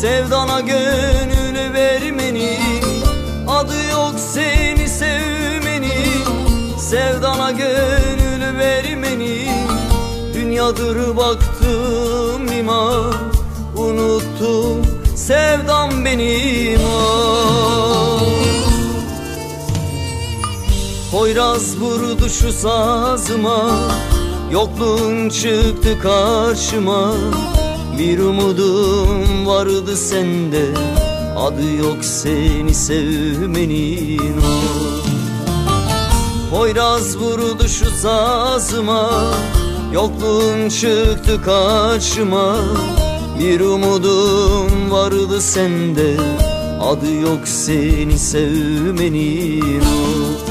Sevdana gönül vermenin Adı yok seni sevmenin Sevdana gönül vermenin Dünyadır baktım iman Unuttum sevdam benim ah. Poyraz vurdu şu sazıma Yokluğun çıktı karşıma Bir umudum vardı sende. Adı yok seni sevmenin. O Poyraz vurdu şu sazıma. Yokluğun çıktı karşıma. Bir umudum vardı sende. Adı yok seni sevmenin. o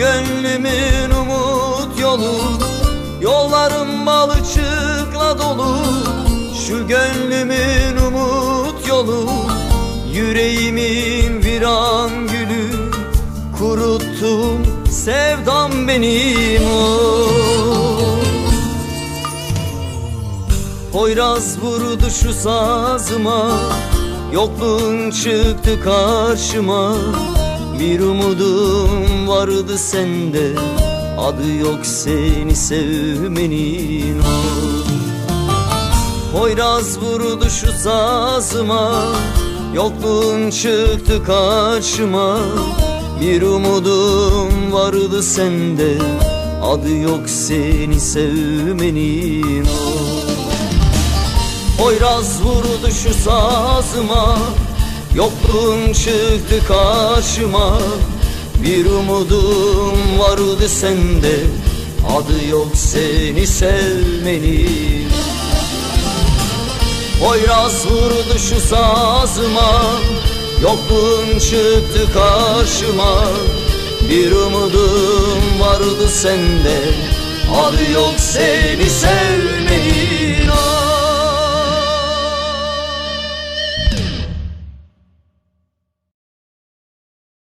gönlümün umut yolu Yollarım balıkçıkla dolu. Şu gönlümün umut yolu Yüreğimin viran gülü. Kuruttum sevdam benim o Poyraz vurdu şu sazıma Yokluğun çıktı karşıma. Bir umudum vardı sende. Adı yok seni sevmenin. O Poyraz vurdu şu sazıma. Yokluğun çıktı karşıma. Bir umudum vardı sende. Adı yok seni sevmenin. O Poyraz vurdu şu sazıma. Yokluğun çıktı karşıma Bir umudum vardı sende Adı yok seni sevmenin Poyraz vurdu şu sazıma Yokluğun çıktı karşıma. Bir umudum vardı sende Adı yok seni sevmenin